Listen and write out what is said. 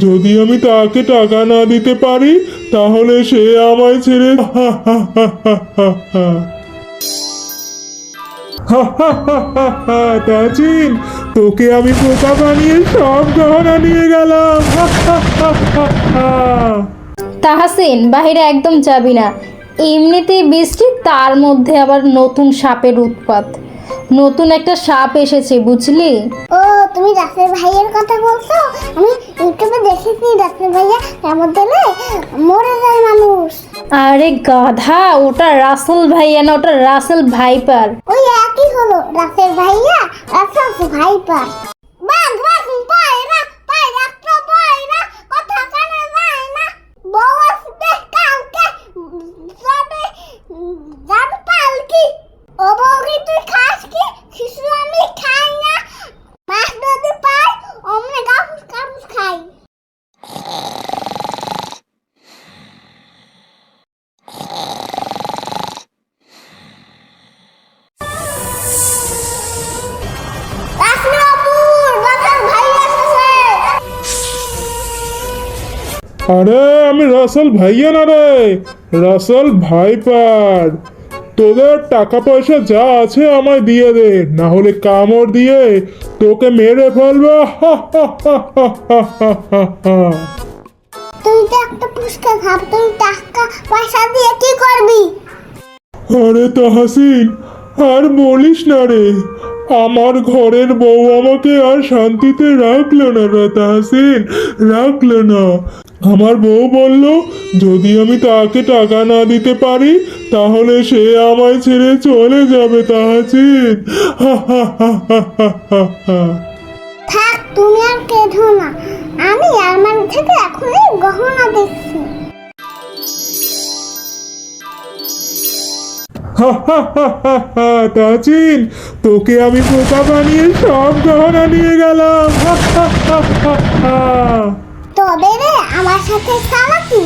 যদি আমি তাকে টাকা না দিতে পারি তাহলে সে আমায় ছেড়ে তাজিন তোকে আমি বোকা বানিয়ে সব গহনা নিয়ে গেলাম। তাহাসিন বাইরে একদম যাবি না। এমনিতেই বৃষ্টি তার মধ্যে আবার নতুন সাপের উৎপাত। নতুন একটা সাপ এসেছে বুঝলি? ও তুমি রাসেল ভাইয়ের কথা বলছো? আমি ইউটিউবে দেখেছি রাসেল ভাইয়া কেমন দিলে মরে যায় মানুষ। আরে গাধা ওটা রাসেল ভাইয়া না ওটা রাসেল ভাইপার। ওই একই হলো রাসেল ভাইয়া রাসেল ভাইপার। আরে আমি রাসেল ভাইয়া না রে। রাসেল ভাইপার তোদের টাকা পয়সা যা আছে আমায় দিয়ে দে না হলে কামড় দিয়ে তোকে মেরে ফেলব। তুই তো একটা পুষ্কা ভাব তুই টাকা পয়সা দিয়ে কি করবি? আরে তাহাসিন আর বলিস না রে। আমার ঘরের বউ আমাকে আর শান্তিতে রাখল না রে তাহাসিন রাখল না। আমার বউ বলল যদি আমি তাকে টাকা না দিতে পারি তাহলে সে আমায় ছেড়ে চলে যাবে তাহাসিন থাক তুমি আর কেঁদো না। আমি আলমারি থেকে এখনই গহনা দেখছি। তাচিন তোকে আমি পোকা বানিয়ে সব গহনা নিয়ে গেলাম। তবে রে? আমার সাথে চালাকি